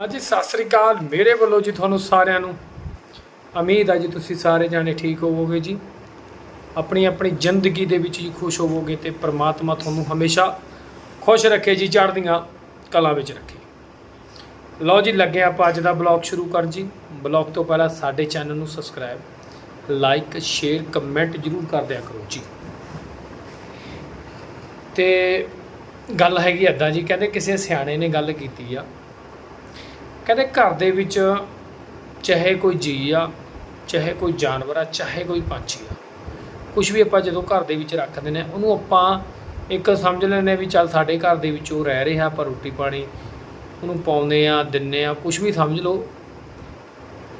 ਹਾਂਜੀ, ਸਤਿ ਸ੍ਰੀ ਅਕਾਲ। ਮੇਰੇ ਵੱਲੋਂ ਜੀ ਤੁਹਾਨੂੰ ਸਾਰਿਆਂ ਨੂੰ ਉਮੀਦ ਆ ਜੀ ਤੁਸੀਂ ਸਾਰੇ ਜਾਣੇ ਠੀਕ ਹੋਵੋਗੇ ਜੀ। ਆਪਣੀ ਆਪਣੀ ਜ਼ਿੰਦਗੀ ਦੇ ਵਿੱਚ ਜੀ ਖੁਸ਼ ਹੋਵੋਗੇ ਤੇ ਪ੍ਰਮਾਤਮਾ ਤੁਹਾਨੂੰ ਹਮੇਸ਼ਾ ਖੁਸ਼ ਰੱਖੇ ਜੀ ਚੜ੍ਹਦੀਆਂ ਕਲਾਂ ਵਿੱਚ ਰੱਖੇ। ਲਓ ਜੀ, ਲੱਗੇ ਆਪਾਂ ਅੱਜ ਦਾ ਬਲੌਗ ਸ਼ੁਰੂ ਕਰ ਜੀ। ਬਲੌਗ ਤੋਂ ਪਹਿਲਾਂ ਸਾਡੇ ਚੈਨਲ ਨੂੰ ਸਬਸਕ੍ਰਾਈਬ, ਲਾਈਕ, ਸ਼ੇਅਰ, ਕਮੈਂਟ ਜਰੂਰ ਕਰ ਦਿਆ ਕਰੋ ਜੀ। ਤੇ ਗੱਲ ਹੈਗੀ ਐਦਾਂ ਜੀ, ਕਹਿੰਦੇ ਕਿਸੇ ਸਿਆਣੇ ਨੇ ਗੱਲ ਕੀਤੀ ਆ ਕਹਿੰਦੇ ਘਰ ਦੇ ਵਿੱਚ ਚਾਹੇ ਕੋਈ ਜੀ ਆ, ਚਾਹੇ ਕੋਈ ਜਾਨਵਰ ਆ, ਚਾਹੇ ਕੋਈ ਪੰਛੀ ਆ ਕੁਝ ਵੀ ਆਪਾਂ ਜਦੋਂ ਘਰ ਦੇ ਵਿੱਚ ਰੱਖਦੇ ਨੇ, ਉਹਨੂੰ ਆਪਾਂ ਇੱਕ ਸਮਝ ਲੈਂਦੇ ਵੀ ਚੱਲ ਸਾਡੇ ਘਰ ਦੇ ਵਿੱਚ ਉਹ ਰਹਿ ਰਿਹਾ ਆਪਾਂ ਰੋਟੀ ਪਾਣੀ ਉਹਨੂੰ ਪਾਉਂਦੇ ਆ ਦਿੰਨੇ ਆ ਕੁਝ ਵੀ ਸਮਝ ਲਓ।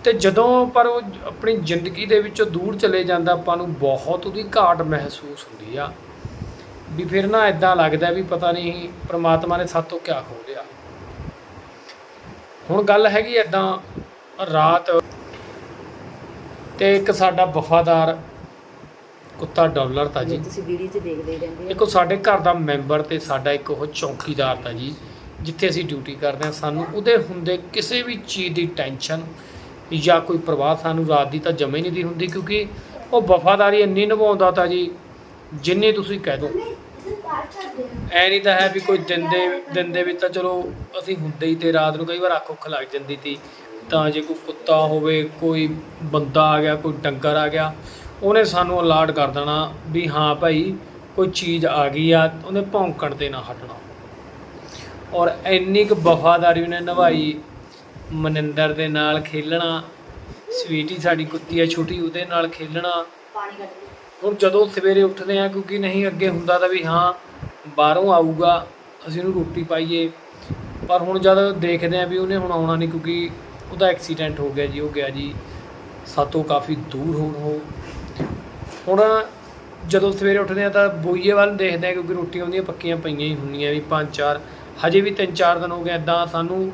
ਤੇ ਜਦੋਂ ਪਰ ਉਹ ਆਪਣੀ ਜ਼ਿੰਦਗੀ ਦੇ ਵਿੱਚੋਂ ਦੂਰ ਚਲੇ ਜਾਂਦਾ, ਆਪਾਂ ਨੂੰ ਬਹੁਤ ਉਹਦੀ ਘਾਟ ਮਹਿਸੂਸ ਹੁੰਦੀ ਆ। ਵੀ ਫਿਰ ਨਾ ਇਦਾਂ ਲੱਗਦਾ ਵੀ ਪਤਾ ਨਹੀਂ ਪ੍ਰਮਾਤਮਾ ਨੇ ਸਾਤੋਂ ਕਿਆ ਖੋ ਲਿਆ। ਹੁਣ ਗੱਲ ਹੈਗੀ ਐਦਾਂ ਰਾਤ ਤੇ ਇੱਕ ਸਾਡਾ ਵਫਾਦਾਰ ਕੁੱਤਾ ਡਾਲਰ ਤਾਂ ਜੀ। ਤੁਸੀਂ ਵੀਡੀਓ 'ਚ ਦੇਖਦੇ ਰਹਿੰਦੇ ਇੱਕ ਉਹ ਸਾਡੇ ਘਰ ਦਾ ਮੈਂਬਰ ਤੇ ਸਾਡਾ ਇੱਕ ਉਹ ਚੌਕੀਦਾਰ ਤਾਂ ਜੀ ਜਿੱਥੇ ਅਸੀਂ ਡਿਊਟੀ ਕਰਦੇ ਹਾਂ। ਸਾਨੂੰ ਉਹਦੇ ਹੁੰਦੇ ਕਿਸੇ ਵੀ ਚੀਜ਼ ਦੀ ਟੈਨਸ਼ਨ ਜਾਂ ਕੋਈ ਪ੍ਰਵਾਹ ਸਾਨੂੰ ਰਾਤ ਦੀ ਤਾਂ ਜਮੇ ਨਹੀਂ ਦੀ ਹੁੰਦੀ ਕਿਉਂਕਿ ਉਹ ਵਫਾਦਾਰੀ ਇੰਨੀ ਨਿਭਾਉਂਦਾ ਤਾਂ ਜੀ ਜਿੰਨੀ ਤੁਸੀਂ ਕਹਿ ਦਿਓ ਐ ਨਹੀਂ ਤਾਂ ਹੈ ਵੀ ਕੋਈ ਦਿਨ ਦੇ ਦਿਨ ਦੇ ਵਿੱਚ ਤਾਂ ਚਲੋ ਅਸੀਂ ਹੁੰਦੇ ਹੀ ਤੇ ਰਾਤ ਨੂੰ ਕਈ ਵਾਰ ਅੱਖ ਉੱਖ ਲੱਗ ਜਾਂਦੀ ਤੀ ਤਾਂ ਜੇ ਕੋਈ ਕੁੱਤਾ ਹੋਵੇ ਕੋਈ ਬੰਦਾ ਆ ਗਿਆ ਕੋਈ ਡੰਗਰ ਆ ਗਿਆ ਉਹਨੇ ਸਾਨੂੰ ਅਲਰਟ ਕਰ ਦੇਣਾ ਵੀ ਹਾਂ ਭਾਈ ਕੋਈ ਚੀਜ਼ ਆ ਗਈ ਆ ਉਹਨੇ ਭੌਂਕਣ ਤੇ ਨਾ ਹਟਣਾ। ਔਰ ਇੰਨੀ ਕੁ ਵਫਾਦਾਰੀ ਉਹਨੇ ਨਿਭਾਈ ਮਨਿੰਦਰ ਦੇ ਨਾਲ ਖੇਲਣਾ ਸਵੀਟੀ ਸਾਡੀ ਕੁੱਤੀ ਆ ਛੋਟੀ ਉਹਦੇ ਨਾਲ ਖੇਲਣਾ। ਪਾਣੀ ਕੱਢ ਹੁਣ ਜਦੋਂ ਸਵੇਰੇ ਉੱਠਦੇ ਆ ਕਿਉਂਕਿ ਨਹੀਂ ਅੱਗੇ ਹੁੰਦਾ ਤਾਂ ਵੀ ਹਾਂ ਬਾਹਰੋਂ ਆਊਗਾ, ਅਸੀਂ ਉਹਨੂੰ ਰੋਟੀ ਪਾਈਏ। ਪਰ ਹੁਣ ਜਦ ਦੇਖਦੇ ਆ ਵੀ ਉਹਨੇ ਹੁਣ ਆਉਣਾ ਨਹੀਂ, ਕਿਉਂਕਿ ਉਹਦਾ ਐਕਸੀਡੈਂਟ ਹੋ ਗਿਆ ਜੀ, ਉਹ ਗਿਆ ਜੀ ਸਾਤੋਂ ਕਾਫੀ ਦੂਰ ਹੋਣ ਉਹ ਹੁਣ ਜਦੋਂ ਸਵੇਰੇ ਉੱਠਦੇ ਆ ਤਾਂ ਬੋਈਏ ਵੱਲ ਦੇਖਦੇ ਆ ਕਿਉਂਕਿ ਰੋਟੀਆਂ ਉਹਦੀਆਂ ਪੱਕੀਆਂ ਪਈਆਂ ਹੀ ਹੁੰਦੀਆਂ ਵੀ ਪੰਜ, ਚਾਰ। ਹਜੇ ਵੀ ਤਿੰਨ, ਚਾਰ ਦਿਨ ਹੋ ਗਏ ਇਦਾਂ ਸਾਨੂੰ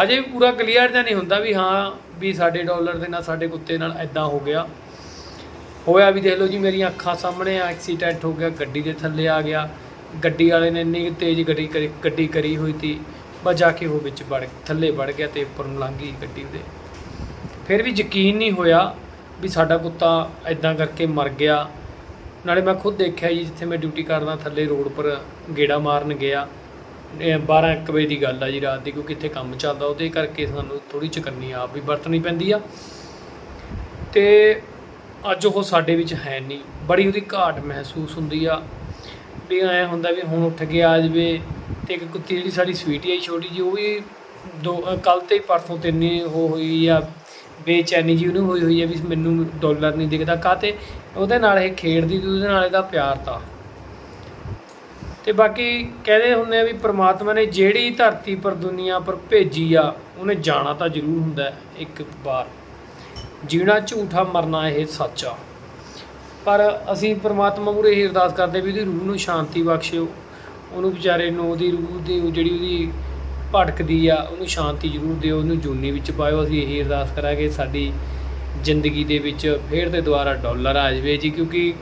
ਹਜੇ ਵੀ ਪੂਰਾ ਕਲੀਅਰ ਤਾਂ ਨਹੀਂ ਹੁੰਦਾ ਵੀ ਹਾਂ, ਵੀ ਸਾਡੇ ਡਾਲਰ ਦੇ ਨਾਲ, ਸਾਡੇ ਕੁੱਤੇ ਨਾਲ ਇਦਾਂ ਹੋ ਗਿਆ। ਹੋਇਆ ਵੀ ਦੇਖ ਲਓ ਜੀ, ਮੇਰੀਆਂ ਅੱਖਾਂ ਸਾਹਮਣੇ ਆ ਐਕਸੀਡੈਂਟ ਹੋ ਗਿਆ, ਗੱਡੀ ਦੇ ਥੱਲੇ ਆ ਗਿਆ। ਗੱਡੀ ਵਾਲੇ ਨੇ ਇੰਨੀ ਕੁ ਤੇਜ਼ ਗੱਡੀ ਕਰੀ ਗੱਡੀ ਕਰੀ ਹੋਈ ਤੀ, ਬਸ ਜਾ ਕੇ ਉਹ ਵਿੱਚ ਵੜ, ਥੱਲੇ ਵੜ ਗਿਆ ਤੇ ਉੱਪਰ ਨੂੰ ਲੰਘ ਗਈ ਗੱਡੀ ਉਹਦੇ ਫਿਰ ਵੀ ਯਕੀਨ ਨਹੀਂ ਹੋਇਆ ਵੀ ਸਾਡਾ ਕੁੱਤਾ ਐਦਾਂ ਕਰਕੇ ਮਰ ਗਿਆ। ਨਾਲੇ ਮੈਂ ਖੁਦ ਦੇਖਿਆ ਜੀ, ਜਿੱਥੇ ਮੈਂ ਡਿਊਟੀ ਕਰਦਾ ਥੱਲੇ ਰੋਡ ਪਰ ਗੇੜਾ ਮਾਰਨ ਗਿਆ। 12 1 ਵਜੇ ਦੀ ਗੱਲ ਆ ਜੀ ਰਾਤ ਦੀ, ਕਿਉਂਕਿ ਇੱਥੇ ਕੰਮ ਚੱਲਦਾ, ਉਹਦੇ ਕਰਕੇ ਸਾਨੂੰ ਥੋੜੀ ਚਕੰਨੀ ਆਪ ਵੀ ਵਰਤਣੀ ਪੈਂਦੀ ਆ। ਤੇ ਅੱਜ ਉਹ ਸਾਡੇ ਵਿੱਚ ਹੈ ਨਹੀਂ। ਬੜੀ ਉਹਦੀ ਘਾਟ ਮਹਿਸੂਸ ਹੁੰਦੀ ਆ। ਵੀ ਐ ਹੁੰਦਾ ਵੀ ਹੁਣ ਉੱਠ ਕੇ ਆ ਜਵੇ ਤੇ ਇੱਕ ਕੁੱਤੀ ਜਿਹੜੀ ਸਾਡੀ ਸਵੀਟੀ ਆਈ ਛੋਟੀ ਜੀ ਉਹ ਵੀ ਦੋ ਕੱਲ ਤੇ ਪਰਸੋਂ ਤੇ ਇੰਨੀ ਉਹ ਹੋਈ ਆ, ਬੇਚੈਨੀ ਜੀ ਉਹਨੂੰ ਹੋਈ ਹੋਈ ਆ ਵੀ ਮੈਨੂੰ ਡਾਲਰ ਨਹੀਂ ਦਿਖਦਾ ਕਾਤੇ ਉਹਦੇ ਨਾਲ ਇਹ ਖੇਡਦੀ ਤੇ ਉਹਦੇ ਨਾਲ ਇਹਦਾ ਪਿਆਰ ਤਾਂ। ਤੇ ਬਾਕੀ ਕਹਿੰਦੇ ਹੁੰਦੇ ਆ ਵੀ ਪ੍ਰਮਾਤਮਾ ਨੇ ਜਿਹੜੀ ਧਰਤੀ ਪਰ ਦੁਨੀਆ ਪਰ ਭੇਜੀ ਆ, ਉਹਨੇ ਜਾਣਾ ਤਾਂ ਜ਼ਰੂਰ ਹੁੰਦਾ ਇੱਕ ਵਾਰ। ਜੀਣਾ ਝੂਠਾ ਮਰਨਾ ਇਹ ਸੱਚ ਆ। ਪਰ ਅਸੀਂ ਪ੍ਰਮਾਤਮਾ ਮੂਹਰੇ ਇਹ ਅਰਦਾਸ ਕਰਦੇ ਵੀ ਉਹਦੀ ਰੂਹ ਨੂੰ ਸ਼ਾਂਤੀ ਬਖਸ਼ਿਓ। ਉਹਨੂੰ ਵਿਚਾਰੇ ਨੂੰ ਉਹਦੀ ਰੂਹ ਦੀ ਜਿਹੜੀ ਉਹਦੀ ਭਟਕਦੀ ਆ, ਉਹਨੂੰ ਸ਼ਾਂਤੀ ਜ਼ਰੂਰ ਦਿਓ, ਉਹਨੂੰ ਜੂਨੀ ਵਿੱਚ ਪਾਇਓ। ਅਸੀਂ ਇਹੀ ਅਰਦਾਸ ਕਰਾਂਗੇ ਸਾਡੀ ਜ਼ਿੰਦਗੀ ਦੇ ਵਿੱਚ ਫੇਰ ਤੇ ਦੁਬਾਰਾ ਡਾਲਰ ਆ ਜਾਵੇ ਜੀ, ਕਿਉਂਕਿ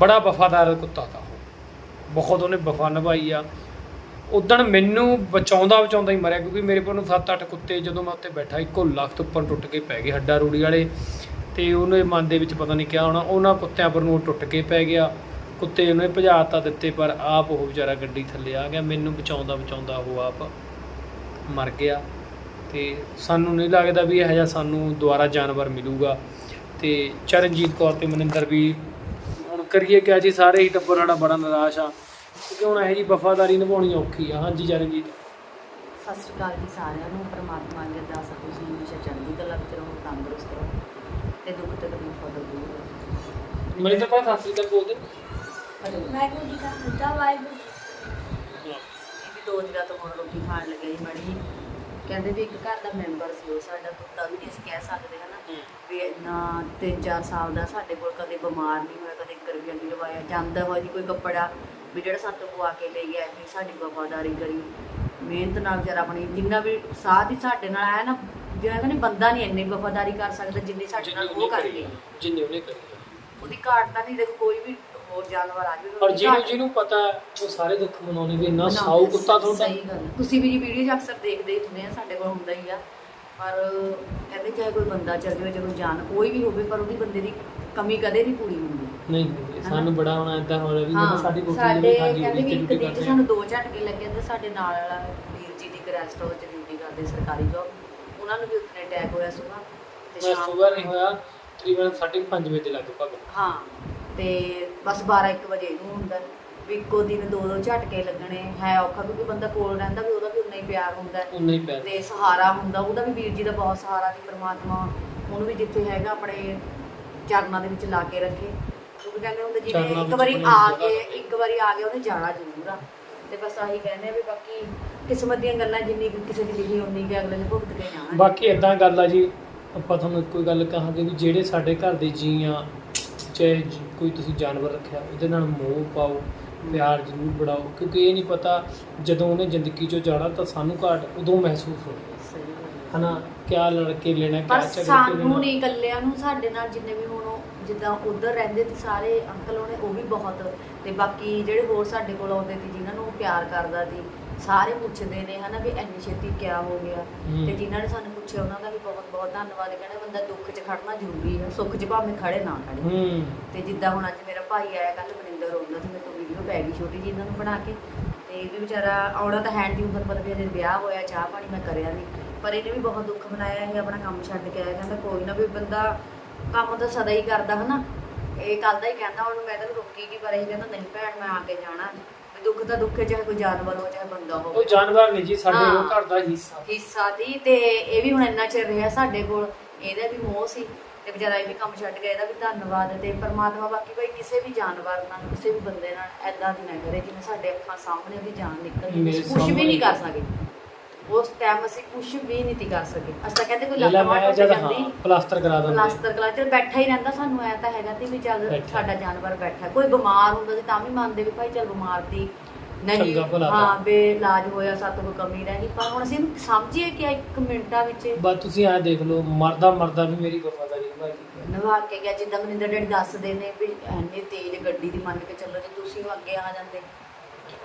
ਬੜਾ ਵਫਾਦਾਰ ਕੁੱਤਾ ਤਾ ਉਹ। ਬਹੁਤ ਉਹਨੇ ਵਫਾ ਨਿਭਾਈ ਆ। ਉਦਣ ਮੈਨੂੰ ਬਚਾਉਂਦਾ ਬਚਾਉਂਦਾ ਹੀ ਮਰਿਆ, ਕਿਉਂਕਿ ਮੇਰੇ ਕੋਲ ਨੂੰ 7-8 ਕੁੱਤੇ ਜਦੋਂ ਮੈਂ ਉੱਤੇ ਬੈਠਾ, ਇੱਕੋ ਲੱਖ ਤੋਂ ਉੱਪਰ ਟੁੱਟ ਕੇ ਪੈ ਗਏ ਹੱਡਾ ਰੂੜੀ ਵਾਲੇ। ਤੇ ਉਹਨੇ ਮਨ ਦੇ ਵਿੱਚ ਪਤਾ ਨਹੀਂ ਕਿਹਾ ਹੋਣਾ, ਉਹਨਾਂ ਕੁੱਤਿਆਂ ਪਰ ਨੂੰ ਉਹ ਟੁੱਟ ਕੇ ਪੈ ਗਿਆ। ਕੁੱਤੇ ਉਹਨੇ ਭਜਾ ਤਾਂ ਦਿੱਤੇ, ਪਰ ਆਪ ਉਹ ਵਿਚਾਰਾ ਗੱਡੀ ਥੱਲੇ ਆ ਗਿਆ। ਮੈਨੂੰ ਬਚਾਉਂਦਾ ਬਚਾਉਂਦਾ ਉਹ ਆਪ ਮਰ ਗਿਆ। ਤੇ ਸਾਨੂੰ ਨਹੀਂ ਲੱਗਦਾ ਵੀ ਇਹੋ ਜਿਹਾ ਸਾਨੂੰ ਦੁਬਾਰਾ ਜਾਨਵਰ ਮਿਲੂਗਾ। ਤੇ ਚਰਨਜੀਤ ਕੌਰ ਤੇ ਮਨਿੰਦਰ ਵੀ ਹੁਣ ਕਰੀਏ ਕਿਆ ਜੀ, ਸਾਰੇ ਹੀ ਟੱਬਰ ਸਾਡਾ ਬੜਾ ਨਿਰਾਸ਼ ਆ। ਕਿਉਂਕਿ ਹੁਣ ਇਹੋ ਜੀ ਵਫਾਦਾਰੀ ਨਿਭਾਉਣੀ ਔਖੀ ਆ। ਹਾਂਜੀ ਚਰਨਜੀਤ। ਸਤਿ ਸ਼੍ਰੀ ਅਕਾਲ ਜੀ ਸਾਰਿਆਂ ਨੂੰ। ਪਰਮਾਤਮਾ ਦੀ ਅਰਦਾਸ ਹੈ ਤੁਸੀਂ ਹਮੇਸ਼ਾ ਚੜ੍ਹਦੀ ਕਲਾ ਵਿੱਚ ਰਹੋ, ਤੰਦਰੁਸਤ ਰਹੋ ਤੇ ਦੁੱਖ ਤਕਲੀਫਾਂ ਤੋਂ ਦੂਰ ਮੈਨੂੰ ਤਾਂ ਪਤਾ ਸਤਿ ਸ੍ਰੀ ਅਕਾਲ ਬੋਲਦੇ ਵਾਹਿਗੁਰੂ ਜੀ ਕਾ ਖਾਲਸਾ ਵਾਹਿਗੁਰੂ ਇਹ ਵੀ ਦੋ ਦਿਨਾਂ ਤੋਂ ਹੁਣ ਰੋਟੀ ਖਾਣ ਲੱਗੇ ਸੀ ਮੜੀ ਕਹਿੰਦੇ ਵੀ ਇੱਕ ਘਰ ਦਾ ਮੈਂਬਰ ਸੀ ਉਹ ਸਾਡਾ ਕੁੱਤਾ ਵੀ ਨਹੀਂ ਅਸੀਂ ਕਹਿ ਸਕਦੇ ਹਨਾ। ਵੀ ਇੰਨਾ ਤਿੰਨ ਚਾਰ ਸਾਲ ਦਾ ਸਾਡੇ ਕੋਲ ਕਦੇ ਬਿਮਾਰ ਨਹੀਂ ਹੋਇਆ ਕਦੇ ਇੱਕ ਰੁਪਈਆ ਨਹੀਂ ਲਵਾਇਆ ਜਾਂਦਾ ਹੋਇਆ ਜੀ ਕੋਈ ਕੱਪੜਾ। ਵੀ ਜਿਹੜਾ ਸਾਤੋਂ ਪਵਾ ਕੇ ਲੈ ਗਿਆ ਵੀ ਸਾਡੀ ਵਫਾਦਾਰੀ ਕਰੀ। ਮਿਹਨਤ ਨਾਲ ਵਿਚਾਰਾ ਆਪਣੀ ਜਿੰਨਾ ਵੀ ਸਾਥ ਹੀ ਸਾਡੇ ਨਾਲ ਆਇਆ ਨਾ ਜਿਹੜਾ ਕਹਿੰਦੇ ਬੰਦਾ ਨਹੀਂ ਇੰਨੀ ਵਫਾਦਾਰੀ ਕਰ ਸਕਦਾ ਜਿੰਨੀ ਸਾਡੇ ਨਾਲ ਉਹ ਕਰ ਗਏ ਜਿੰਨੇ ਉਹਨੇ ਕਰੀ ਆ। ਉਹਦੀ ਘਾਟ ਤਾਂ ਨਹੀਂ ਦੇਖੋ ਕੋਈ ਵੀ ਹੋਰ ਜਾਨਵਰ ਆ ਜਾਵੇ ਪਰ ਜਿਹਨੂੰ ਜਿਹਨੂੰ ਪਤਾ ਹੈ, ਉਹ ਸਾਰੇ ਦੁੱਖ ਮਨਾਉਣੇ ਵੀ ਇੰਨਾ ਸਾਊ ਕੁੱਤਾ ਤੁਹਾਡਾ। ਸਹੀ ਗੱਲ। ਤੁਸੀਂ ਵੀ ਜੀ ਵੀਡੀਓ 'ਚ ਅਕਸਰ ਦੇਖਦੇ ਹੀ ਹੁੰਦੇ ਆ ਸਾਡੇ ਕੋਲ ਹੁੰਦਾ ਹੀ ਆ। ਪਰ ਕਹਿੰਦੇ ਚਾਹੇ ਕੋਈ ਬੰਦਾ ਚੱਲ ਜਾਵੇ ਚਲੋ ਜਾਨ ਕੋਈ ਵੀ ਹੋਵੇ ਪਰ ਉਹਦੀ ਬੰਦੇ ਦੀ ਕਮੀ ਕਦੇ ਨਹੀਂ ਪੂਰੀ ਹੁੰਦੀ। ਨਹੀਂ ਹੁੰਦੀ। ਸਾਨੂੰ ਬੜਾ ਹੋਣਾ ਇਦਾਂ ਹੋ ਰਿਹਾ ਵੀ ਜਦੋਂ ਸਾਡੀ ਰੋਟੀ ਸਾਡੇ ਜਿਹੜੀ ਖਾਂਦੀ ਕਹਿੰਦੇ ਵੀ ਇੱਕ ਡਿਊਟੀ ਦਿਨ 'ਚ ਕਰਦੇ ਸਾਨੂੰ ਦੋ ਝਟਕੇ ਲੱਗੇ ਤੇ ਸਾਡੇ ਨਾਲ ਵਾਲਾ ਵੀਰ ਜੀ ਦੀ ਗ੍ਰੈਸਟ ਹਾਊਸ 'ਚ ਡਿਊਟੀ ਕਰਦੇ ਸਰਕਾਰੀ ਜੋਬ ਉਹਨਾਂ ਨੂੰ ਵੀ ਉੱਥੇ ਅਟੈਕ ਹੋਇਆ ਸੁਬਾਹ ਤੇ ਮੈਂ ਸ਼ਾਮ ਸਵੇਰ ਨਹੀਂ ਹੋਇਆ। ਤਕਰੀਬਨ 5:30 ਵਜੇ ਦੇ ਲਗਭਗ। ਹਾਂ ਤੇ ਬਸ 12 1 ਵਜੇ ਇਹਨੂੰ ਹੁੰਦਾ। ਵੀ ਇੱਕੋ ਦਿਨ ਦੋ ਦੋ ਝਟਕੇ ਲੱਗਣੇ ਹੈ ਔਖਾ ਕਿਉਂਕਿ ਬੰਦਾ ਕੋਲ ਰਹਿੰਦਾ ਵੀ ਉਹਦਾ ਵੀ ਉਨਾ ਹੀ ਪਿਆਰ ਹੁੰਦਾ। ਉਨਾ ਹੀ ਪੈ ਤੇ ਸਹਾਰਾ ਹੁੰਦਾ ਉਹਦਾ ਵੀ ਵੀਰ ਜੀ ਦਾ ਬਹੁਤ ਸਹਾਰਾ ਦੀ ਪ੍ਰਮਾਤਮਾ ਉਹਨੂੰ ਵੀ ਜਿੱਥੇ ਹੈਗਾ ਆਪਣੇ ਚਰਨਾਂ ਦੇ ਵਿੱਚ ਲਾ ਕੇ ਰੱਖੇ। ਕਿਉਂਕਿ ਕਹਿੰਦੇ ਹੁੰਦੇ ਜਿਵੇਂ ਇੱਕ ਵਾਰੀ ਆ ਕੇ। ਇੱਕ ਵਾਰੀ ਆ ਗਿਆ ਉਹਨੇ ਜਾਣਾ ਜ਼ਰੂਰ ਆ। ਤੇ ਬਸ ਆਹੀ ਕਹਿੰਦੇ ਆ ਵੀ ਬਾਕੀ ਕਿਸਮਤ ਦੀਆਂ ਗੱਲਾਂ ਜਿੰਨੀ ਕਿਸੇ ਦੀ ਲਿਖੀ ਹੁੰਦੀ ਕਿ ਅਗਲੇ ਨੇ ਭੁਗਤ ਕੇ ਜਾਣਾ। ਬਾਕੀ ਇਦਾਂ ਗੱਲ ਆ ਜੀ ਆਪਾਂ ਤੁਹਾਨੂੰ ਇੱਕੋ ਗੱਲ ਕਹਾਂਗੇ ਵੀ ਜਿਹੜੇ ਸਾਡੇ ਘਰ ਦੇ ਜੀ ਆ ਚਾਹੇ ਜ- ਕੋਈ ਤੁਸੀਂ ਜਾਨਵਰ ਰੱਖਿਆ ਉਹਦੇ ਨਾਲ ਮੋਹ ਪਾਓ ਪਿਆਰ ਜ਼ਰੂਰ ਬੜਾਓ ਕਿਉਂਕਿ ਇਹ ਨਹੀਂ ਪਤਾ ਜਦੋਂ ਉਹਨੇ ਜ਼ਿੰਦਗੀ ਚੋਂ ਜਾਣਾ ਤਾਂ ਸਾਨੂੰ ਘਾਟ ਉਦੋਂ ਮਹਿਸੂਸ ਹੋਣੀ ਸਹੀ ਗੱਲ ਹੈ। ਹਨਾ ਕਿਆ ਲੜਕੇ ਲੈਣਾ ਪਰ ਕਿਆ ਝਗੜ ਕੇ ਸਾਨੂੰ ਲੈਣਾ ਨਹੀਂ ਇਕੱਲਿਆਂ ਨੂੰ ਸਾਡੇ ਨਾਲ ਜਿੰਨੇ ਵੀ ਹੁਣ ਉਹ ਜਿੱਦਾਂ ਉਧਰ ਰਹਿੰਦੇ ਤੇ ਸਾਰੇ ਅੰਕਲ ਉਹਨੇ ਉਹ ਵੀ ਬਹੁਤ ਤੇ ਬਾਕੀ ਜਿਹੜੇ ਹੋਰ ਸਾਡੇ ਕੋਲ ਆਉਂਦੇ ਸੀ ਜਿਨ੍ਹਾਂ ਨੂੰ ਉਹ ਪਿਆਰ ਕਰਦਾ ਸੀ ਸਾਰੇ ਪੁੱਛਦੇ ਨੇ ਹਨਾ ਵੀ ਇੰਨੀ ਛੇਤੀ ਕਿਆ ਹੋ ਗਿਆ। ਹੂੰ। ਤੇ ਜਿਨ੍ਹਾਂ ਨੇ ਸਾਨੂੰ ਪੁੱਛਿਆ ਉਹਨਾਂ ਦਾ ਵੀ ਬਹੁਤ ਬਹੁਤ ਧੰਨਵਾਦ। ਕਹਿੰਦਾ ਬੰਦਾ ਦੁੱਖ 'ਚ ਖੜਨਾ ਜ਼ਰੂਰੀ ਹੈ ਸੁੱਖ 'ਚ ਭਾਵੇਂ ਖੜੇ ਨਾ ਖੜੇ। ਹੂੰ। ਤੇ ਜਿੱਦਾਂ ਹੁਣ ਅੱਜ ਮੇਰਾ ਭਾਈ ਆਇਆ ਕੱਲ ਮਨਿੰਦਰ ਉਹਨਾਂ ਦੀ ਮੇਰੇ ਤੋਂ ਵੀਡੀਓ ਪੈ ਗਈ ਛੋਟੀ ਜੀ ਇਹਨਾਂ ਨੂੰ ਬਣਾ ਕੇ। ਤੇ ਇਹ ਵੀ ਵਿਚਾਰਾ ਆਉਣਾ ਤਾਂ ਹੈਂਡ ਦੀ ਉਮਰ ਪਰ ਵੀ ਅਜੇ ਵਿਆਹ ਹੋਇਆ ਚਾਹ ਪਾਣੀ ਮੈਂ ਕਰਿਆ ਨਹੀਂ ਪਰ ਇਹਨੇ ਵੀ ਬਹੁਤ ਦੁੱਖ ਮਨਾਇਆ ਇਹ ਆਪਣਾ ਕੰਮ ਛੱਡ ਕੇ ਆਇਆ ਕਹਿੰਦਾ ਕੋਈ ਨਾ ਵੀ ਬੰਦਾ ਕੰਮ ਤਾਂ ਸਦਾ ਹੀ ਕਰਦਾ ਹਨਾ। ਇਹ ਕੱਲ ਦਾ ਹੀ ਕਹਿੰਦਾ ਹੁਣ ਮੈਂ ਤੈਨੂੰ ਰੋਕੀ ਨਹੀਂ ਪਰ ਇਹ ਕਹਿੰਦਾ ਨਹੀਂ ਭੈਣ ਮੈਂ ਆ ਕੇ ਜਾਣਾ। ਦੁੱਖ ਤਾਂ ਦੁੱਖ ਹੈ ਚਾਹੇ ਕੋਈ ਜਾਨਵਰ ਹੋ ਚਾਹੇ ਬੰਦਾ ਉਹ ਹੋਵੇ ਜਾਨਵਰ ਨਹੀਂ ਜੀ ਸਾਡੇ ਉਹ ਹਾਂ। ਘਰ ਦਾ ਹਿੱਸਾ। ਹਿੱਸਾ ਦੀ ਤੇ ਇਹ ਵੀ ਹੁਣ ਇੰਨਾ ਚਿਰ ਰਿਹਾ ਸਾਡੇ ਕੋਲ ਇਹਦਾ ਵੀ ਮੋਹ ਸੀ। ਤੇ ਵਿਚਾਰਾ ਇਹ ਵੀ ਕੰਮ ਛੱਡ ਗਿਆ ਇਹਦਾ ਵੀ ਧੰਨਵਾਦ। ਤੇ ਪਰਮਾਤਮਾ ਬਾਕੀ ਭਾਈ ਕਿਸੇ ਵੀ ਜਾਨਵਰ ਨਾਲ ਕਿਸੇ ਵੀ ਬੰਦੇ ਨਾਲ ਐਦਾਂ ਦੀ ਨਾ ਕਰੇ ਜਿਵੇਂ ਸਾਡੇ ਅੱਖਾਂ ਸਾਹਮਣੇ ਉਹਦੀ ਜਾਨ ਨਿਕਲ ਗਈ ਮੇਰੇ ਕੁਝ ਵੀ ਸਾਹਮਣੇ ਨਹੀਂ ਕਰ ਸਕੇ ਉਸ ਟਾਈਮ ਅਸੀਂ ਕੁਝ ਵੀ ਨਹੀਂ ਕਰ ਸਕੇ। ਅਸੀਂ ਤਾਂ ਕਹਿੰਦੇ ਕੋਈ ਲੱਤ ਮਾਰ ਜਦ ਜਾਂਦੀ। ਪਲਾਸਟਰ ਕਰਾ ਦਿੰਦੇ। ਪਲਾਸਟਰ ਕਲਾ ਚ ਬੈਠਾ ਹੀ ਰਹਿੰਦਾ ਸਾਨੂੰ ਐ ਤਾਂ ਹੈਗਾ ਤੇ ਵੀ ਚੱਲ। ਸਾਡਾ ਜਾਨਵਰ ਬੈਠਾ। ਕੋਈ ਬਿਮਾਰ ਹੁੰਦਾ ਸੀ ਤਾਂ ਵੀ ਮੰਨਦੇ ਵੀ ਭਾਈ ਚੱਲ ਬਿਮਾਰ ਦੀ ਨਹੀਂ ਤਾਂ। ਹਾਂ ਬੇ ਇਲਾਜ ਹੋਇਆ ਸਾਤੋਂ ਕੋਈ ਕਮੀ ਰਹਿ ਪਰ ਹੁਣ ਅਸੀਂ ਸਮਝੀਏ ਕਿ ਇੱਕ ਮਿੰਟਾਂ ਵਿੱਚ ਬਸ ਤੁਸੀਂ ਐ ਦੇਖ ਲਓ ਮਰਦਾ ਮਰਦਾ ਵੀ ਮੇਰੀ ਵਫਾਦਾਰੀ ਨਿਭਾਈ ਨਵਾ ਕੇ ਗਿਆ। ਜਿੱਦਾਂ ਮਨਿੰਦਰ ਡੈਡੀ ਦੱਸਦੇ ਨੇ ਵੀ ਐਨੀ ਤੇਜ਼ ਗੱਡੀ ਦੀ ਮੰਨ ਕੇ ਚੱਲੋ ਜੇ ਤੁਸੀਂ ਅੱਗੇ ਆ ਜਾਂਦੇ।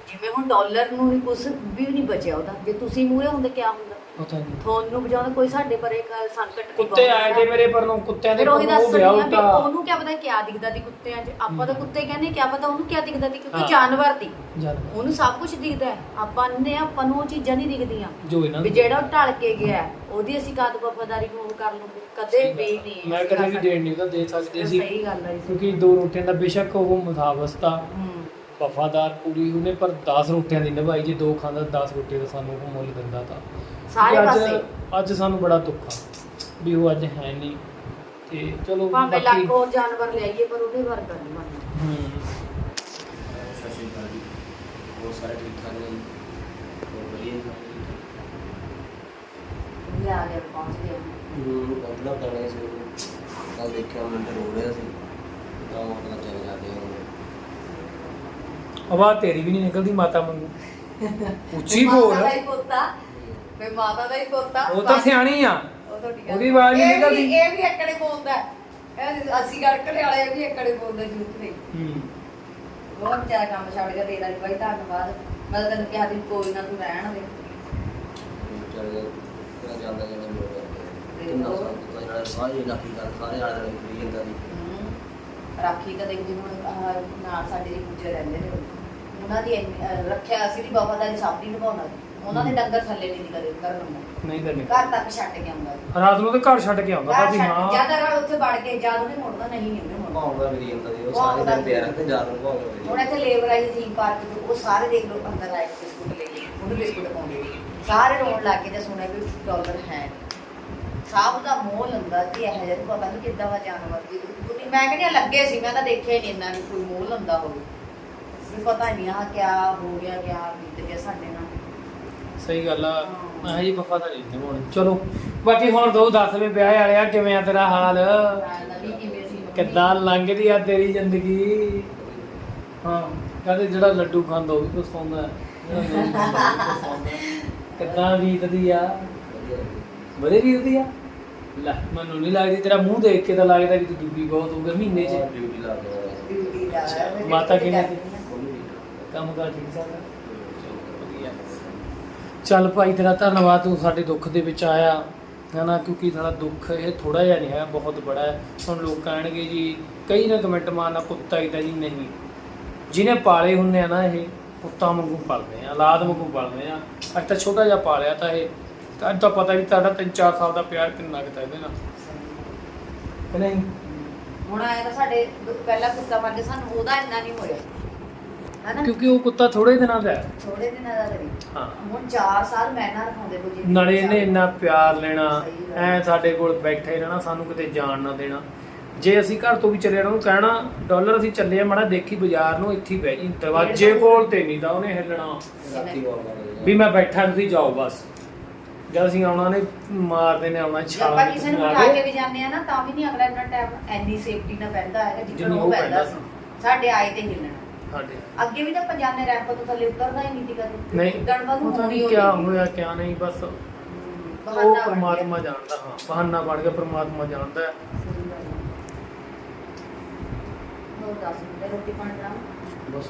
ਜਿਵੇਂ ਹੁਣ ਡਾਲਰ ਨੂੰ ਨਹੀਂ ਕੁਝ ਵੀ ਨਹੀਂ ਬਚਿਆ ਉਹਦਾ। ਜੇ ਤੁਸੀਂ ਮੂਹਰੇ ਹੁੰਦੇ ਕਿਆ ਹੁੰਦਾ? ਪਤਾ ਨਹੀਂ। ਤੁਹਾਨੂੰ ਕੋਈ ਸਾਡੇ ਪਰ ਇੱਕ ਸੰਕਟ ਕੁੱਤੇ ਆਏ ਤੇ ਮੇਰੇ ਪਰ ਨੂੰ ਕੁੱਤਿਆਂ ਦੇ ਫਿਰ ਉਹੀ ਪਰ ਨੂੰ ਦੱਸ ਉਹ ਰਹੀ ਆ ਵੀ ਉਹਨੂੰ ਕਿਆ ਪਤਾ ਕਿਆ ਦਿਖਦਾ ਦੀ ਕੁੱਤਿਆਂ 'ਚ। ਆਪਾਂ ਤਾਂ ਕੁੱਤੇ ਕਹਿੰਦੇ ਕਿਆ ਪਤਾ ਉਹਨੂੰ ਕਿਆ ਦਿਖਦਾ ਦੀ ਕਿਉਂਕਿ ਹਾਂ। ਜਾਨਵਰ ਦੀ ਜਾਨਵਰ। ਉਹਨੂੰ ਸਭ ਕੁਝ ਦਿਖਦਾ ਹੈ। ਆਪਾਂ ਨੇ ਆਪਾਂ ਨੂੰ ਉਹ ਚੀਜ਼ਾਂ ਨਹੀਂ ਦਿਖਦੀਆਂ। ਜੋ ਇਹਨਾਂ ਵੀ ਜਿਹੜਾ ਉਹ ਢਲ ਕੇ ਗਿਆ ਹੈ, ਉਹਦੀ ਅਸੀਂ ਕਦ ਵਫਾਦਾਰੀ ਨੂੰ ਉਹ ਕਰ ਲੂਗੇ? ਕਦੇ ਵੀ ਨਹੀਂ ਮੈਂ ਕਦੇ ਵੀ। ਦੇਣ ਨਹੀਂ ਉਹਦਾ ਦੇ ਸਕਦੇ ਸੀ। ਸਹੀ ਗੱਲ ਹੈ ਜੀ। ਕਿਉਂਕਿ ਦੋ ਰੋਟੀਆਂ ਦਾ ਬੇਸ਼ੱਕ ਉਹ ਮੁਤਾਬਸਤਾ। ਹੂੰ। ਵਫਾਦਾਰ ਪੂਰੀ ਉਹਨੇ ਪਰ 10 ਰੋਟੀਆਂ ਦੀ ਨਿਭਾਈ ਜੇ ਦੋ ਖਾਂਦਾ 10 ਰੋਟੀਆਂ ਦਾ ਸਾਨੂੰ ਉਹ ਮੁੱਲ ਦਿੰਦਾ ਤਾਂ। ਸਾਰੇ ਪਾਸੇ? ਅੱਜ ਸਾਨੂੰ ਬੜਾ ਦੁੱਖ ਆ ਵੀ ਉਹ ਅੱਜ ਹੈ ਨਹੀਂ। ਤੇ ਚਲੋ ਭਾਵੇਂ ਬਾਕੀ ਲੱਖ ਹੋਰ ਜਾਨਵਰ ਲਿਆਈਏ ਪਰ ਉਹਦੇ ਵਰਗਾ ਨਹੀਂ ਬਣਨਾ ਹੂੰ। ਸਤਿ ਸ਼੍ਰੀ ਅਕਾਲ ਜੀ। ਬਹੁਤ ਸਾਰੇ ਠੀਕ ਠਾਕ ਨੇ? ਜੀ। ਬਹੁਤ ਵਧੀਆ ਜੀ। ਲਿਆ ਲਿਆ ਪਹੁੰਚ ਗਿਆ ਹੂੰ ਬਦਲਾ ਕਰਨੇ ਸੀ। ਕੱਲ ਦੇਖਿਆ ਮੈਂ ਰੋ ਰਿਹਾ ਸੀ। ਤਾਂ ਉਹ ਪਤਾ ਚੱਲ ਜਾਂਦੇ ਹੁਣ ਆਵਾਜ਼ ਤੇਰੀ ਵੀ ਨਹੀਂ ਨਿਕਲਦੀ ਮਾਤਾ ਵਾਂਗੂ ਉੱਚੀ ਮਾਤਾ ਬੋਲ। ਦਾ ਹੀ ਪੋਤਾ। ਮੈਂ ਮਾਤਾ ਦਾ ਹੀ ਪੋਤਾ। ਉਹ ਤਾਂ ਸਿਆਣੀ ਆ। ਉਹ ਤੁਹਾਡੀ ਗੱਲ- ਉਹਦੀ ਆਵਾਜ਼ ਨਹੀਂ ਇਹ ਵੀ- ਨਿਕਲਦੀ। ਇਹ ਵੀ ਇੱਕੜੇ ਬੋਲਦਾ। ਹੈ। ਇਹ ਅਸੀਂ ਗੜਕੜੇ ਵਾਲੇ ਇਹ ਵੀ ਇੱਕੜੇ ਬੋਲਦੇ ਜੂਤ ਨਹੀਂ। ਹੂੰ। ਬਹੁਤ ਵਿਚਾਰਾ ਕੰਮ ਛੱਡ ਗਿਆ ਤੇਰਾ ਵੀ ਬਾਈ ਧੰਨਵਾਦ। ਮੈਂ ਤਾਂ ਤੈਨੂੰ ਕਿਹਾ ਸੀ ਕੋਈ ਨਾ ਤੂੰ ਰਹਿਣ ਦੇ। ਚੱਲ ਕਿਹੜਾ ਜਾਂਦਾ ਜਾਂਦਾ ਲੋਕ ਤੇ ਕਿੰਨਾ ਉਹ- ਸਾਲ ਤੋਂ ਨਾਲ ਸਾਰੇ ਇਲਾਕੇ ਦਾ ਸਾਰੇ ਆਲੇ ਦੁਆਲੇ ਫਰੀ ਜਾਂਦਾ ਜੀ ਹਮ, ਰਾਖੀ ਕਦੇ ਜਿਵੇਂ ਹੁਣ ਆਹ ਨਾਲ ਸਾਡੇ ਦੇ ਗੁੱਜਰ ਰਹਿੰਦੇ ਨੇ। ਉਹਨਾਂ ਦੀ ਇੰਨੀ- ਅਹ ਰੱਖਿਆ ਅਸੀਂ ਦੀ ਵਫਾਦਾਰੀ ਸਭ ਦੀ ਨਿਭਾਉਣਾ ਸੀ। ਉਹਨਾਂ ਦੇ ਡੰਗਰ ਥੱਲੇ ਨਹੀਂ ਕਦੇ ਕਰਨ ਨੂੰ। ਨਹੀਂ ਕਰਨੀ। ਘਰ ਤੱਕ ਛੱਡ ਕੇ ਆਉਂਦਾ। ਰਾਤ ਨੂੰ ਤਾਂ ਘਰ ਛੱਡ ਕੇ ਆਉਂਦਾ ਘਰ ਛੱਡ ਹਾਂ। ਜਦ ਅਗਰ ਉੱਥੇ ਵੜ ਕੇ ਜਦ ਉਹਨੇ ਮੁੜਨਾ ਨਹੀਂ ਨਹੀਂ ਉਹਨੇ ਮੁੜਨਾ। ਵੀ ਜਾਂਦਾ ਜੀ ਉਹ ਸਾਰੇ ਦਿਨ। ਪਿਆ ਰਹਿੰਦੇ ਜਾਨ ਨੂੰ ਭਾਉਂਦਾ ਹੁਣ ਇੱਥੇ ਲੇਬਰ ਆਈ ਥੀਮ ਪਾਰਕ ਚ ਉਹ ਸਾਰੇ ਦੇਖ ਲਓ ਅੰਦਰ ਆਏ ਬਿਸਕੁਟ ਲੈ ਕੇ ਉਹਨੂੰ ਬਿਸਕੁਟ ਪਾਉਂਦੇ ਸਾਰੇ ਰੋਣ ਲੱਗ ਗਏ ਤੇ ਸੁਣਿਆ ਵੀ ਡਾਲਰ ਹੈ ਸਭ ਦਾ ਮੋਹ ਲੰਦਾ ਤੇ ਇਹ ਜਿਹਾ ਪਤਾ ਨਹੀਂ ਕਿੱਦਾਂ ਵਾ ਜਾਨਵਰ ਦੀ ਮੈਂ ਕਹਿੰਦੀ ਹਾਂ ਲੱਗੇ ਸੀ ਮੈਂ ਤਾਂ ਦੇਖਿਆ ਹੀ ਨਹੀਂ ਇੰਨਾ ਵੀ ਕੋਈ ਮੋਹ ਲੰਦਾ ਹੋਵੇ। ਵੀ ਪਤਾ ਨਹੀਂ ਆ ਕਿਆ ਹੋ ਗਿਆ ਕਿਆ ਬੀਤ ਗਿਆ ਸਾਡੇ ਨਾਲ। ਸਹੀ ਗੱਲ ਆ। ਮੈਂ ਜੀ ਵਫਾਦਾਰੀ ਤੇ ਹੁਣ। ਚਲੋ ਬਾਕੀ ਹੁਣ ਦੋ ਦੱਸਵੇਂ ਵਿਆਹ ਵਾਲਿਆ ਕਿਵੇਂ ਆ ਤੇਰਾ ਹਾਲ? ਨਾਲ ਵੀ ਕਿਵੇਂ ਸੀ ਮੰਮੀ? ਕਿੱਦਾਂ ਲੰਘਦੀ ਆ ਤੇਰੀ ਜ਼ਿੰਦਗੀ? ਹਾਂ ਕਹਿੰਦੇ ਜਿਹੜਾ ਲੱਡੂ ਖਾਂਦਾ ਉਹ ਵੀ ਹੈ। ਕਿੱਦਾਂ ਬੀਤਦੀ ਆ। ਵਧੀਆ ਬੀਤਦੀ ਆ। ਲੈ ਮੈਨੂੰ ਨਹੀਂ ਲੱਗਦੀ ਤੇਰਾ ਮੂੰਹ ਦੇਖ ਕੇ ਤਾਂ ਲੱਗਦਾ ਵੀ ਤੂੰ ਦੁੱਬੀ ਬਹੁਤ ਹੋ ਗਿਆ ਮਹੀਨੇ 'ਚ। ਡਿਊਟੀ ਲਾ ਕੇ। ਡਿਊਟੀ ਮਾਤਾ ਕਿਵੇਂ ਕਰਦੀ ਸੀ? ਆ। ਉਹ ਵੀ ਠੀਕ ਕੰਮ ਕਰ ਠੀਕ ਠਾਕ ਆ? ਆ ਵਧੀਆ। ਚੱਲ ਭਾਈ ਤੇਰਾ ਧੰਨਵਾਦ ਤੂੰ ਸਾਡੇ ਦੁੱਖ ਦੇ ਵਿੱਚ ਆਇਆ। ਹਨਾ ਕਿਉਂਕਿ ਸਾਡਾ ਦੁੱਖ ਇਹ ਥੋੜਾ ਜਿਹਾ ਨਹੀਂ ਹੈ ਬਹੁਤ ਬੜਾ ਹੈ। ਹੁਣ ਲੋਕ ਕਹਿਣਗੇ ਜੀ ਕਈ ਨਾ ਕਮੈਂਟ ਮਾਰਨਾ ਕੁੱਤਾ ਹੀ ਤਾਂ ਜੀ ਨਹੀਂ। ਜਿਹਨੇ ਪਾਲੇ ਹੁੰਨੇ ਆ ਨਾ ਇਹ ਕੁੱਤਾ ਵਾਂਗੂ ਪਾਲਦੇ ਆ ਔਲਾਦ ਵਾਂਗੂ ਪਾਲਦੇ ਆ। ਅੱਜ ਤਾਂ ਛੋਟਾ ਜਿਹਾ ਪਾਲਿਆ ਤਾਂ ਇਹ। ਤਾਂ ਅੱਜ ਤਾਂ ਪਤਾ ਵੀ ਤੁਹਾਡਾ 3-4 ਸਾਲ ਦਾ ਪਿਆਰ ਕਿੰਨਾ ਕੁ ਤਾਂ ਇਹਦੇ ਨਾਲ। ਕਿ ਨਹੀਂ? ਹੁਣ ਆਇਆ ਤਾਂ ਸਾਡੇ ਦੁ- ਪਹਿਲਾ ਕੁੱਤਾ ਮਰ ਗਿਆ ਸਾਨੂੰ ਉਹਦਾ ਇੰਨਾ ਨਹੀਂ ਹੋਇਆ। ਹਨਾ ਕਿਉਂਕਿ ਉਹ ਕੁੱਤਾ ਥੋੜੇ ਦਿਨਾਂ ਦਾ ਹੈ। ਥੋੜੇ ਦਿਨਾਂ ਦਾ ਕਰੀ ਹਾਂ। ਹੁਣ 4 ਸਾਲ ਮੈਂ ਨਾ ਰਖਾਉਂਦੇ ਕੋ ਜੀ ਨਾਲੇ ਇਹਨੇ ਇੰਨਾ ਪਿਆਰ ਲੈਣਾ। ਐ ਸਾਡੇ ਕੋਲ ਬੈਠੇ ਰਹਿਣਾ ਸਾਨੂੰ ਕਿਤੇ ਜਾਣ ਨਾ ਦੇਣਾ। ਜੇ ਅਸੀਂ ਘਰ ਤੋਂ ਵੀ ਚੱਲੇ ਜਾਣਾ ਉਹਨੂੰ ਕਹਿਣਾ ਡਾਲਰ ਅਸੀਂ ਚੱਲੇ ਆ ਮੜਾ ਦੇਖੀ ਬਾਜ਼ਾਰ ਨੂੰ ਇੱਥੇ ਹੀ ਬਹਿ ਜੀ ਦਰਵਾਜ਼ੇ ਕੋਲ ਤੇ ਨਹੀਂ ਤਾਂ ਉਹਨੇ ਹਿੱਲਣਾ। ਰਾਤੀ ਵੀ ਮੈਂ ਬੈਠਾ ਤੁਸੀਂ ਜਾਓ ਬਸ। ਜਦ ਅਸੀਂ ਆਉਣਾ ਨੇ ਮਾਰਦੇ ਨੇ ਆਉਣਾ ਜੇ ਆਪਾਂ ਛਾਲ ਕਿਸੇ ਨੂੰ ਬਿਠਾ ਕੇ। ਵੀ ਜਾਂਦੇ ਆ ਨਾ ਤਾਂ ਵੀ ਨਹੀਂ ਅਗਲਾ ਇੰਨਾ ਟਾਈਮ ਐਨੀ ਸੇਫਟੀ ਨਾਲ ਬੈਠਦਾ ਹੈਗਾ ਜਿੰਨੀ ਉਹ ਬੈਠਦਾ ਸੀ। ਸਾਡੇ ਆਏ ਤੇ ਹਿੱਲਣਾ। ਸਾਡੇ। ਅੱਗੇ ਵੀ ਤਾਂ ਆਪਾਂ ਜਾਂਦੇ ਰੈਂਪ ਤੋਂ ਥੱਲੇ ਉਤਰਦਾ ਹੀ ਨਹੀਂ ਸੀ ਕਦੇ ਨਹੀਂ ਨੂੰ ਪਤਾ ਹੋਣੀ। ਨਹੀਂ ਸੀ। ਹੋਇਆ ਕਿਆ ਨਹੀਂ ਬਸ ਉਹ ਬਣ। ਪ੍ਰਮਾਤਮਾ ਜਾਣਦਾ ਹਾਂ ਬਹਾਨਾ ਬਣ ਗਿਆ ਪ੍ਰਮਾਤਮਾ ਜਾਣਦਾ ਹੈ। ਹੋਰ ਦੱਸ ਮਿੰਟ ਰੋਟੀ ਪਾਣੀ ਬਣਾਓ ਬਸ।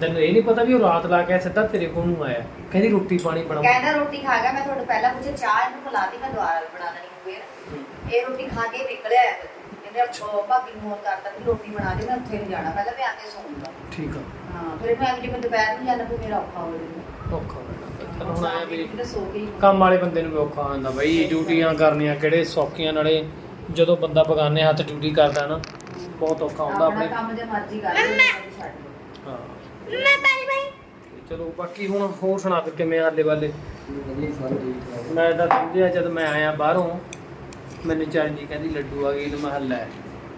ਤੈਨੂੰ ਇਹ ਨਹੀਂ ਪਤਾ ਵੀ ਉਹ ਰਾਤ ਲਾ ਕੇ ਸਿੱਧਾ ਤੇਰੇ ਕੋਲ ਨੂੰ ਆਇਆ। ਕਹਿੰਦੀ ਰੋਟੀ ਪਾਣੀ ਬਣਾਓ। ਕਹਿੰਦਾ ਰੋਟੀ ਖਾ ਗਿਆ ਮੈਂ ਤੁਹਾਡੇ ਪਹਿਲਾਂ ਪੁੱਛਿਆ ਚਾਹ ਇਹਨੂੰ ਪਿਲਾਤੀ ਮੈਂ ਦੁਬਾਰਾ ਬਣਾ ਦੇਣੀ ਫੇਰ। ਇਹ ਰੋਟੀ ਖਾ ਕੇ ਨਿਕਲਿਆ ਹੈ। ਅੱਛਾ ਭਾਬੀ ਨੂੰ ਫੋਨ ਕਰਤਾ ਕਿ ਰੋਟੀ ਬਣਾ ਦੇ ਮੈਂ ਉੱਥੇ ਨਹੀਂ ਜਾਣਾ ਪਹਿਲਾਂ ਮੈਂ ਆ ਕੇ ਸੌਂਗਾ ਠੀਕ ਆ। ਹਾਂ ਫਿਰ ਮੈਂ ਜੇ ਮੈਂ ਦੁਪਹਿਰ ਨੂੰ ਜਾਣਾ ਫਿਰ ਮੇਰਾ ਔਖਾ ਹੋ ਜਾਂਦਾ ਔਖਾ ਹੋ ਜਾਂਦਾ ਤੈਨੂੰ ਹੁਣ ਆਇਆ ਵੀ ਤਾਂ ਸੋ ਕੇ ਹੀ ਕੰਮ ਵਾਲੇ ਬੰਦੇ ਨੂੰ ਵੀ ਔਖਾ ਹੋ ਜਾਂਦਾ ਬਈ ਡਿਊਟੀਆਂ ਕਰਨੀਆਂ ਕਿਹੜੇ ਸੌਖੀਆਂ ਨਾਲੇ ਜਦੋਂ ਬੰਦਾ ਬਗਾਨੇ ਹੱਥ ਡਿਊਟੀ ਕਰਦਾ ਨਾ ਬਹੁਤ ਔਖਾ ਹੁੰਦਾ ਆਪਣਾ ਆਪਣੇ। ਕੰਮ ਜੇ ਮਰਜ਼ੀ ਕਰ ਲੈ ਮੈਂ ਛੱਡ ਦੋ ਹਾਂ। ਮੈਂ ਪਾਣੀ ਤੇ ਚਲੋ ਬਾਕੀ ਹੁਣ ਹੋਰ ਸੁਣਾ ਫਿਰ ਕਿਵੇਂ ਆਲੇ ਵਾਲੇ ਵਧੀਆ ਸਾਰੇ ਠੀਕ ਠਾਕ ਮੈਂ ਤਾਂ ਸਮਝਿਆ ਜਦ ਮੈਂ ਆਇਆ ਬਾਹਰੋਂ ਮੈਨੂੰ ਚਰਨਜੀ ਕਹਿੰਦੀ ਲੱਡੂ ਆ ਗਏ ਤੇ ਮੈਂ ਕਿਹਾ ਲੈ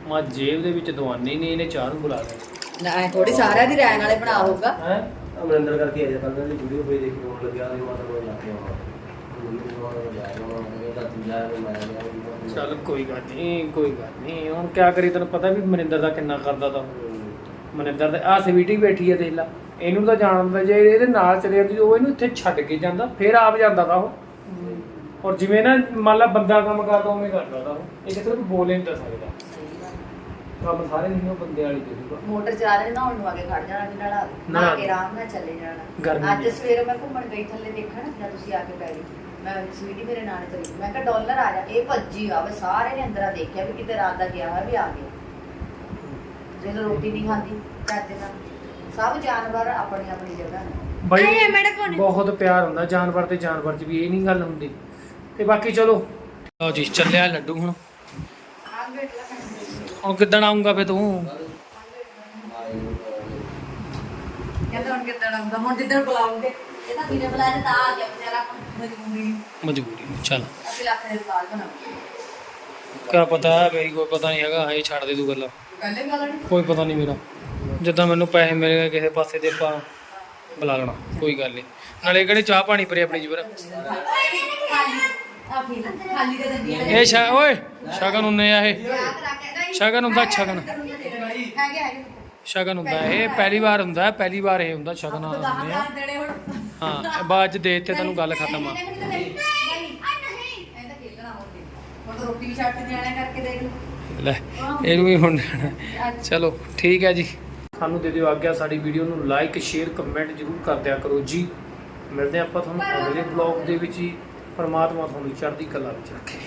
ਮੈਂ ਜੇਬ ਦੇ ਵਿੱਚ ਦਵਾਨੀ ਨਹੀਂ ਇਹਨੇ ਚਾਹ ਨੂੰ ਬੁਲਾ ਲਿਆ। ਨਾ ਥੋੜੀ ਸਾਰਿਆਂ ਦੀ ਰਹਿਣ ਵਾਲੇ ਬਣਾ ਹੋਊਗਾ। ਹੈ? ਅਮਰਿੰਦਰ ਕਰਕੇ ਆਇਆ ਕੱਲ ਦੀ ਵੀਡੀਓ ਪਈ ਦੇਖੀ ਰੋਣ ਲੱਗਿਆ ਤੇ ਮਾਤਾ ਕੋਲ ਲੱਗ ਗਿਆ ਨੂੰ ਚੱਲ ਕੋਈ ਗੱਲ ਨਹੀਂ ਕੋਈ ਗੱਲ ਨਹੀਂ ਹੁਣ ਕਿਆ ਕਰੀ ਤੈਨੂੰ ਪਤਾ ਵੀ ਮਨਿੰਦਰ ਦਾ ਕਿੰਨਾ ਕਰਦਾ ਤਾ। ਮਨਿੰਦਰ ਦੇ ਆ ਸਵੀਟੀ ਬੈਠੀ ਹੈ ਦੇਖ ਲਾ। ਇਹਨੂੰ ਤਾਂ ਜਾਣਦਾ ਜੇ ਇਹਦੇ ਨਾਲ ਚਲੇ ਜਾਂਦੀ ਉਹ ਇਹਨੂੰ ਇੱਥੇ ਛੱਡ ਕੇ ਜਾਂਦਾ ਫਿਰ ਆਪ ਜਾਂਦਾ ਤਾ ਉਹ। ਔਰ ਜਿਵੇਂ ਨਾ ਮੰਨ ਲਾ ਬੰਦਾ ਕੰਮ ਕਰਦਾ ਉਵੇਂ ਕਰਦਾ ਤਾ ਉਹ। ਇਹ ਕਿਤੇ ਵੀ ਬੋਲ ਹੀ ਨਹੀਂ ਤਾਂ ਸਕਦਾ। ਕੰਮ ਸਾਰੇ ਨਹੀਂ ਉਹ ਬੰਦੇ ਵਾਲੀ ਦੇਖੂਗਾ ਮੋਟਰ ਚਲਾ ਰਹੇ ਨੂੰ ਆ ਕੇ ਖੜ ਜਾਣਾ ਨੜਾ ਨਹਾ ਨਾ ਕੇ ਆਰਾਮ ਨਾਲ ਚੱਲੇ ਜਾਣਾ। ਅੱਜ। ਸਵੇਰੇ ਮੈਂ ਘੁੰਮਣ ਗਈ ਥੱਲੇ ਦੇਖਣ ਜਦ ਤੁਸੀਂ ਆ ਕੇ ਪੈ ਗਏ। ਮੈਂ ਸਵੀਟੀ ਮੇਰੇ ਨਾਲ ਚਲੀ ਗਈ। ਮੈਂ ਕਿਹਾ ਡਾਲਰ ਆ ਜਾ। ਇਹ ਭੱਜੀ ਆਵੇ ਸਾਰੇ ਨੇ ਅੰਦਰ ਆ ਦੇਖਿਆ ਵੀ ਕਿਤੇ ਰਾਤ ਦਾ ਗਿਆ ਹੋਇਆ ਵੀ ਆ ਗਿਆ। ਜਦੋਂ ਰੋਟੀ ਨਹੀਂ ਖਾਂਦੀ ਚੱਜ ਨਾਲ। ਸਭ ਜਾਨਵਰ ਆਪਣੀ ਆਪਣੀ ਜਗ੍ਹਾ ਨੇ। ਬਈ ਆਏ ਬਹੁਤ ਪਿਆਰ ਹੁੰਦਾ। ਜਾਨਵਰ ਤੇ ਜਾਨਵਰ 'ਚ ਵੀ ਇਹ ਨਹੀਂ ਗੱਲ ਹੁੰਦੀ। ਤੇ ਬਾਕੀ ਚਲੋ। ਲਓ ਜੀ ਚੱਲਿਆ ਲੱਡੂ ਹੁਣ। ਹੁਣ ਕਿੱਦਣ ਆਉਂਗਾ ਫੇ ਤੂੰ? ਕਹਿੰਦਾ ਹੁਣ ਕਿੱਦਣ ਆਉਂਦਾ ਹੁਣ ਜਿੱਦਣ ਬੁਲਾਉਂਗੇ। ਇਹ ਤਾਂ ਬਿਨੇ ਬੁਲਾਏ ਤਾਂ ਆ ਗਿਆ ਵਿਚਾਰਾ ਮਜਬੂਰੀ ਮਜਬੂਰੀ ਨੂੰ ਚੱਲ। ਅਸੀਂ ਲੱਖ ਦੇ ਬਾਅਦ ਬਣਾਉਂਗੇ ਕਿਆ ਪਤਾ ਹੈ ਮੇਰੀ ਕੋਈ ਪਤਾ ਨਹੀਂ ਹੈਗਾ ਇਹ ਛੱਡ ਦੇ ਤੂੰ ਗੱਲਾਂ। ਕੱਲੇ ਗੱਲ ਨਹੀਂ ਕੋਈ ਪਤਾ ਨਹੀਂ ਮੇਰਾ। ਜਿੱਦਾਂ ਮੈਨੂੰ ਪੈਸੇ ਮਿਲ ਗਏ ਕਿਸੇ ਪਾਸੇ ਦੇ ਆਪਾਂ ਬੁਲਾ ਲੈਣਾ। ਕੋਈ ਗੱਲ ਨਹੀਂ। ਨਾਲੇ ਕਿਹੜੇ ਚਾਹ ਪਾਣੀ ਪਰੇ ਆਪਣੀ ਜੀਵਰ ਖਾਲੀ ਦੇ ਦਿੰਦੀ ਇਹ ਸ਼ਾ ਓਏ ਸ਼ਗਨ ਹੁੰਨੇ ਆ ਇਹ। ਸ਼ਗਨ ਹੁੰਦਾ ਸ਼ਗਨ। ਹੈਗੇ ਹੈਗੇ ਸ਼ਗਨ ਹੁੰਦਾ ਇਹ ਪਹਿਲੀ ਵਾਰ ਹੁੰਦਾ ਪਹਿਲੀ ਵਾਰ ਇਹ ਹੁੰਦਾ ਸ਼ਗਨ ਹੁੰਦੇ ਆ। ਹਾਂ ਬਾਅਦ ਚ ਦੇ ਤੇ ਤੈਨੂੰ ਗੱਲ ਖਤਮ ਆ। ਇਹ ਤਾਂ ਖੇਲਣਾ ਹੋਵੇ ਹੁਣ ਤਾਂ ਰੋਟੀ ਵੀ ਛੱਡ ਕੇ ਨਿਆਣਿਆਂ ਕਰਕੇ ਦੇਖ ਲਓ ਲੈ ਇਹਨੂੰ ਵੀ ਹੁਣ ਚਲੋ ਠੀਕ ਹੈ ਜੀ। ਸਾਨੂੰ ਦੇ ਦਿਓ ਆਗਿਆ ਸਾਡੀ ਵੀਡੀਓ ਨੂੰ ਲਾਈਕ ਸ਼ੇਅਰ ਕਮੈਂਟ ਜਰੂਰ ਕਰ ਦਿਆ ਕਰੋ ਜੀ। ਮਿਲਦੇ ਹਾਂ ਆਪਾਂ ਤੁਹਾਨੂੰ ਅਗਲੇ ਬਲੌਗ ਦੇ ਵਿੱਚ ਹੀ ਪਰਮਾਤਮਾ ਤੁਹਾਨੂੰ ਚੜ੍ਹਦੀ ਕਲਾ ਵਿੱਚ ਰੱਖੇ।